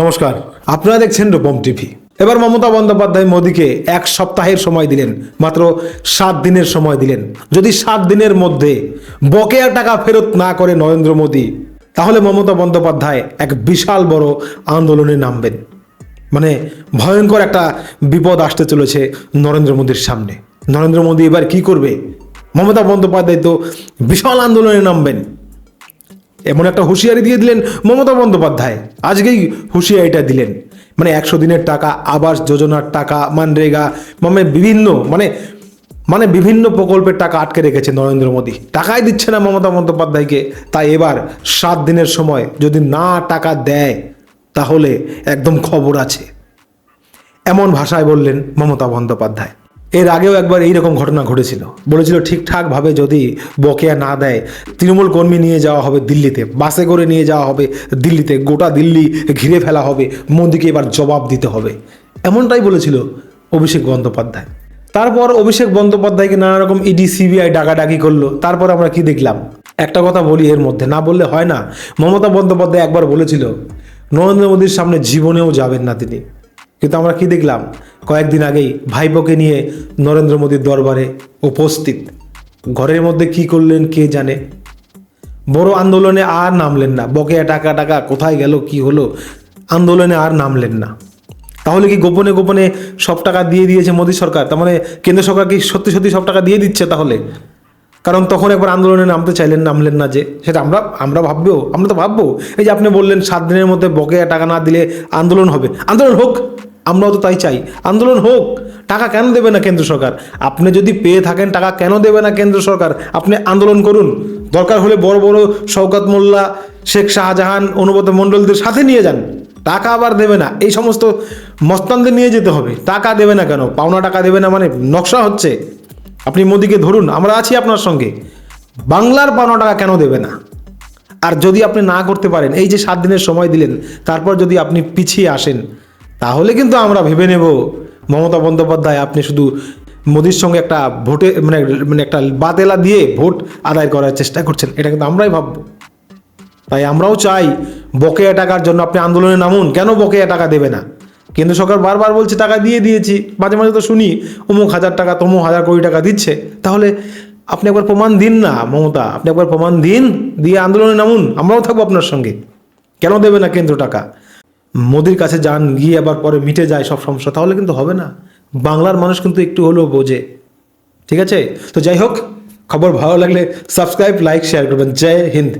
নমস্কার, আপনারা দেখছেন রূপম টিভি। এবার মমতা বন্দ্যোপাধ্যায় মোদীকে এক সপ্তাহের সময় দিলেন, মাত্র সাত দিনের সময় দিলেন। যদি সাত দিনের মধ্যে বকেয়া টাকা ফেরত না করে নরেন্দ্র মোদী, তাহলে মমতা বন্দ্যোপাধ্যায় এক বিশাল বড় আন্দোলনে নামবেন। মানে ভয়ঙ্কর একটা বিপদ আসতে চলেছে নরেন্দ্র মোদীর সামনে। নরেন্দ্র মোদী এবার কি করবে? মমতা বন্দ্যোপাধ্যায় তো বিশাল আন্দোলনে নামবেন। এমন একটা হুঁশিয়ারি দিয়ে দিলেন মমতা বন্দ্যোপাধ্যায়। আজকেই হুঁশিয়ারিটা দিলেন। মানে একশো দিনের টাকা, আবাস যোজনার টাকা, মানরেগা মানে বিভিন্ন মানে মানে বিভিন্ন প্রকল্পের টাকা আটকে রেখেছে নরেন্দ্র মোদী। টাকাই দিচ্ছে না মমতা বন্দ্যোপাধ্যায়কে। তাই এবার সাত দিনের সময় যদি না টাকা দেয়, তাহলে একদম খবর আছে। এমন ভাষায় বললেন মমতা বন্দ্যোপাধ্যায়। এর আগেও একবার এইরকম ঘটনা ঘটেছিল। বলেছিল ঠিকঠাকভাবে যদি বকেয়া না দেয়, তৃণমূল কর্মী নিয়ে যাওয়া হবে দিল্লিতে, বাসে করে নিয়ে যাওয়া হবে দিল্লিতে, গোটা দিল্লি ঘিরে ফেলা হবে মোদিকে এবার জবাব দিতে হবে। এমনটাই বলেছিল অভিষেক বন্দ্যোপাধ্যায়। তারপর অভিষেক বন্দ্যোপাধ্যায়কে নানা রকম ইডি সিবিআই ডাকাডাকি করল। তারপর আমরা কি দেখলাম? একটা কথা বলি এর মধ্যে, না বললে হয় না। মমতা বন্দ্যোপাধ্যায় একবার বলেছিল, নরেন্দ্র মোদীর সামনে জীবনেও যাবেন না তিনি। কিন্তু আমরা কি দেখলাম? কয়েকদিন আগেই ভাইপোকে নিয়ে নরেন্দ্র মোদীর দরবারে উপস্থিত। ঘরের মধ্যে কি করলেন কে জানে? বড় আন্দোলনে আর নামলেন না। বকেয়া টাকা টাকা কোথায় গেল, কি হলো? আন্দোলনে আর নামলেন না। তাহলে কি গোপনে গোপনে সব টাকা দিয়ে দিয়েছে মোদী সরকার? তার মানে কেন্দ্র সরকার কি সত্যি সত্যি সব টাকা দিয়ে দিচ্ছে তাহলে? কারণ তখন একবার আন্দোলনে নামতে চাইলেন, নামলেন না যে। সেটা আমরা আমরা ভাববো, আমরা তো ভাববো। এই যে আপনি বললেন, সাত দিনের মধ্যে বকেয়া টাকা না দিলে আন্দোলন হবে। আন্দোলন হোক, আমরাও তো তাই চাই। আন্দোলন হোক, টাকা কেন দেবে না কেন্দ্র সরকার? আপনি যদি পেয়ে থাকেন, টাকা কেন দেবে না কেন্দ্র সরকার? আপনি আন্দোলন করুন। দরকার হলে বড় বড় শওকত মোল্লা, শেখ শাহজাহান, অনুব্রত মণ্ডলদের সাথে নিয়ে যান। টাকা আবার দেবে না। এই সমস্ত মস্তানদের নিয়ে যেতে হবে। টাকা দেবে না কেন? পাওনা টাকা দেবে না মানে নকশা হচ্ছে। আপনি মোদিকে ধরুন, আমরা আছি আপনার সঙ্গে। বাংলার পাওনা টাকা কেন দেবে না? আর যদি আপনি না করতে পারেন, এই যে সাত দিনের সময় দিলেন, তারপর যদি আপনি পিছিয়ে আসেন, তাহলে কিন্তু আমরা ভেবে নেব, মমতা বন্দ্যোপাধ্যায় আপনি শুধু মোদির সঙ্গে একটা ভোটে মানে মানে একটা বাতেলা দিয়ে ভোট আদায় করার চেষ্টা করছেন, এটা কিন্তু আমরাই ভাববো। তাই আমরাও চাই, বকেয়া টাকার জন্য আপনি আন্দোলনে নামুন, কেন বকেয়া টাকা দেবে না? কেন্দ্র সরকার বারবার বলছে, টাকা দিয়ে দিয়েছি। মাঝে মাঝে তো শুনি, অমুক হাজার টাকা, তমুক হাজার কোটি টাকা দিচ্ছে। তাহলে আপনি একবার প্রমাণ দিন না, মমতা। আপনি একবার প্রমাণ দিন, দিয়ে আন্দোলনে নামুন। আমরাও থাকব আপনার সঙ্গে। কেন দেবে না কেন্দ্র টাকা? মোদির কাছে যান, গিয়ে আবার পরে মিটে যায় সব সমস্যা, তাহলে কিন্তু হবে না। বাংলার মানুষ কিন্তু একটু হলেও বোঝে। ঠিক আছে? তো যাই হোক, খবর ভালো লাগলে সাবস্ক্রাইব, লাইক শেয়ার করবেন। জয় হিন্দ।